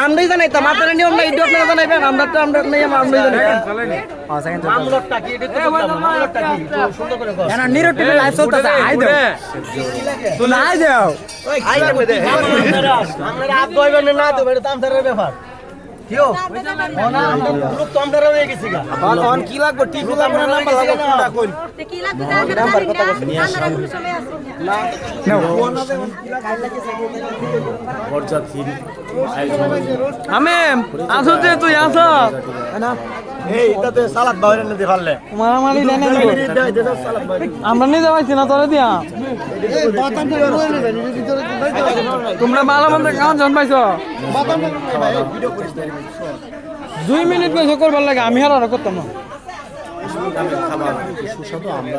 আমরাই জানাইতাম আপনারা নিয়ম না ইডিও আপনারা জানাইবেন আমরা তো আমরা নেই আমরাই এটা তো কর না নিরো টিভি লাইভ চলতেছে আই দাও। তুই আই আই কেমনে দে আপ না তো এটা ব্যাপার। কি লাগবে? টিভি লাগবে না নাম্বার লাগবে? কোনটা কই এটাতে সালাদ বাইরে নিতে পারলে। মারামারি জানে সালাদ বাইরে আমরা নিয়ে যাবাইছি না তোরে দিয়া। তোমরা ভালো মন্দ কেমন জন্মাইছ দুই মিনিট কইছো করবার লাগে আমি আর করতাম না। সুস্বাদু। আমরা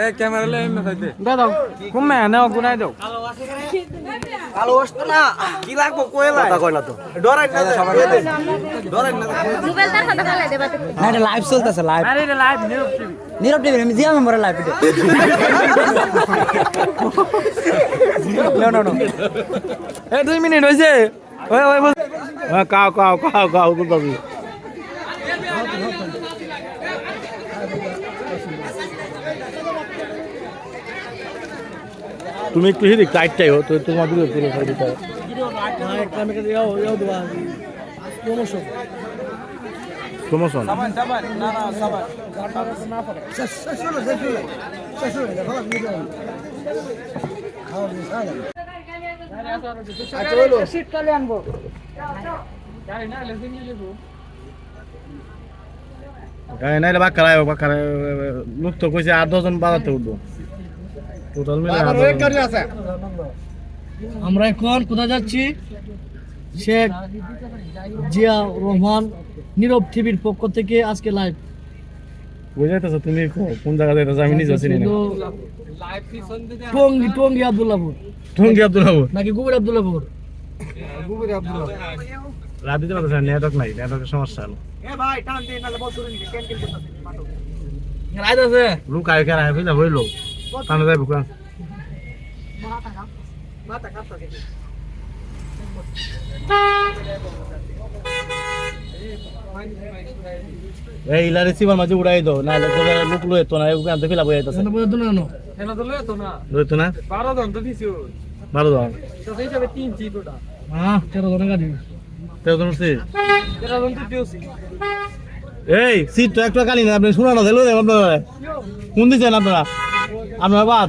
এ ক্যামেরা লে এমে সাইতে দাও দাও। কুমে নাও গুনাই দাও। কালো আসতো না। কি লাগবো কইলা কথা কয় না তো। ডরাই না ডরাই না না এটা লাইভ চলতেছে লাইভ আরে এটা live Nirob TV. Nirob TV আমি জিয়া মেম্বার লাইভ এটা নো নো নো। এ দুই মিনিট হইছে। ওই হ্যাঁ কাও কাও কাও কাও তুমি তুমি একটু হিদিক টাইটটাই হো তো তোমার দিকে পুরো সাইডে প্রমোশন শীতকালে আনব নাইলে বাক্কার আয়, বাক্কার লোক তো কইছে আট দশজন বাজাতে উঠবো। টোটাল মিলে দশজন। আমরা এখন কোথায় যাচ্ছি? শেখ জিয়া রহমান নীরব টিভির পক্ষ থেকে আজকে লাইভ বুঝাইতেছো তুমি কোন জায়গা যাইতেছো? আমি নিজে চিনি না। টঙ্গি টঙ্গি আবদুল্লাপুর। টঙ্গি আব্দুল হাবুর নাকি গুবর আবদুল্লাপুর? রাত দিতে পারতেছে নেটওয়ার্ক নাই নেটওয়ার্কের সমস্যা। হলো রাইত আছে? লোক আয় কেন আয় বুঝলা হইল। কানে যাইব কান এই ইলা রিসিভার মাঝে উড়াই দাও না হলে তোরা লোক লয়ে তো না এই কান ফিলা বই আইতাছে এখানে পর্যন্ত না এনা তো লয় তো না লইতো না বারো জন তো দিছো ভালো দাও তো সেই হিসাবে তিন জি তোটা হ্যাঁ তেরো জনের গাড়ি তেও তো নছি তেরো জন তো দিওছি এই সিট তো একটা কালি না আপনি শোনা না দিলো দেব আপনারা কোন দিছেন আপনারা আপনারা বাদ।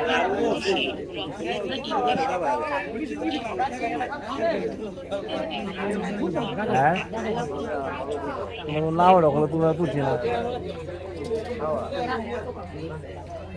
গাড়ি আইতাছে এ দুলা ভাই কালা রাত কালা রাত জামাই হ্যাঁ না ওটা কোনো তুমি তুলছি না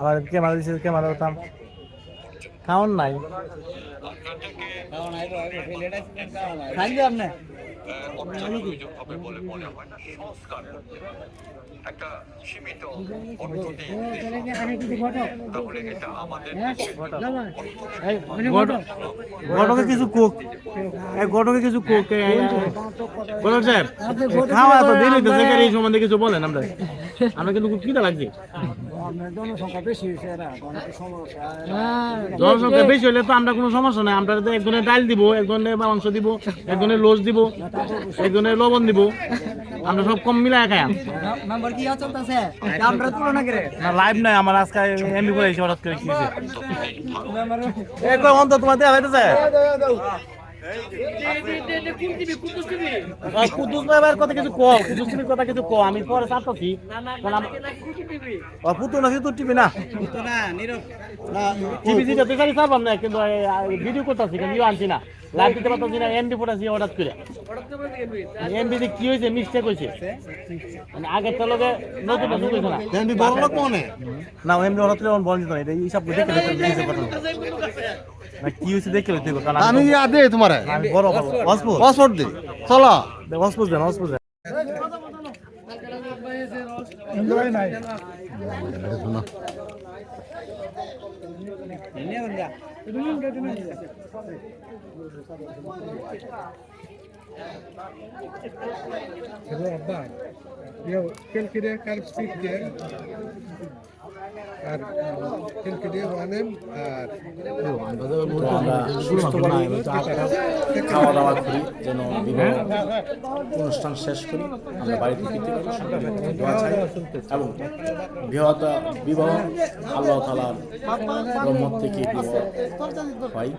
আমি যে আমার ক্যামেরা দিছে ক্যামেরা করতাম কাউন নাই। ঘটক কিছু কোক এই ঘটকে কিছু কোক ঘটক সাহেব খাওয়া তো দেরি এই সম্বন্ধে কিছু বলেন আমরা। আমরা কিন্তু খিদা লাগছে। জনসংখ্যা বেশি হলে তো আমরা কোনো সমস্যা নাই আমরা তো একজনের ডাল দিব একজনের মাংস দিব একজনের লোজ দিব একজনের লবণ দিব আমরা সব কম মিলাই খাই মেম্বার কি চলতেছে আমরা তুলনা করে। না লাইভ নাই আমার আজকে এমবি করে এসে হঠাৎ করে কি হয়েছে? এ কই অন্ত তোমার দেয়া হইতেছে? ভাইয়ের কথা কিছু কও কুদ্দুস টিভির কথা কিছু আমি পরে পুতু না টিভি না? টিভি যেটা চাপাম না কিন্তু ভিডিও করতেছি কিন্তু ইউ আনছি না। লাইভ দিতে পারতাছি না এমবি ফোটাছি হঠাৎ করে এমবি তে কি হয়েছে মিস্টেক হয়েছে মানে আগের তো লগে নতুন নতুন হয়েছে না এমবি বড় লোক কোনে না এমবি হঠাৎ করে বল দিত না এটা হিসাব করে দেখে দেখে দিয়েছে কথা না কি হয়েছে দেখে লইতে হবে কারণ আমি ইয়া দে তোমার আমি বড় অসপো পাসপোর্ট দে চলো অসপো দেন অসপো দেন என்ன வந்தா কেলকিরে কার স্পিড দিয়ে আর, কেলকিরে ওয়ানেন আর আমরা সুস্থ বানাই খাওয়া দাওয়া করি, যেন বিবাহ অনুষ্ঠান শেষ করি। আমরা বাড়িতে ফিরতে দোয়া চাই। এবং বিবাহ বিবাহ আল্লাহ তালার রহমত থেকে বিবাহ হয়।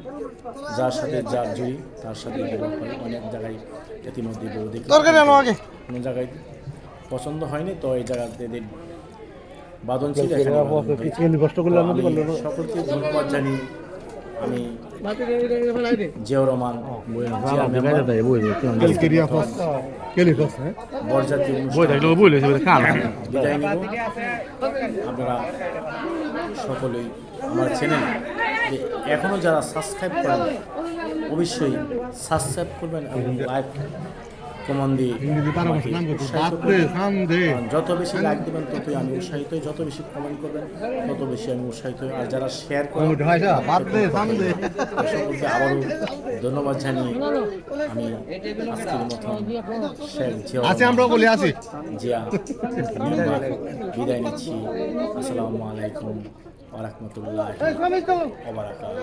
যার সাথে যার জুড়ি, তার সাথে বিবাহ হয়। অনেক জায়গায় ইতিমধ্যে বউ দেখি কোনো জায়গায় পছন্দ হয়নি তো এই জায়গাতে বাদন ছিল সকলকে ধন্যবাদ জানি আমি জিয়াউর রহমান হ্যাঁ বিদায় নিব। আপনারা সকলেই আমার চ্যানেল এখনও যারা সাবস্ক্রাইব করেন অবশ্যই সাবস্ক্রাইব করবেন এবং লাইভ কমান দিয়ে করবেন। যত বেশি লাইক দেবেন ততই আমি উৎসাহিত হই। যত বেশি কমেন্ট করবেন তত বেশি আমি উৎসাহিত হই। আর যারা শেয়ার করেন সকলকে আবারও ধন্যবাদ জানিয়ে আমি আজকের মতন আছে আমরা বলি আছি জিয়া বিদায় নিচ্ছি। আসসালামু আলাইকুম ওয়া রাহমাতুল্লাহি ওয়া বারাকাতুহু।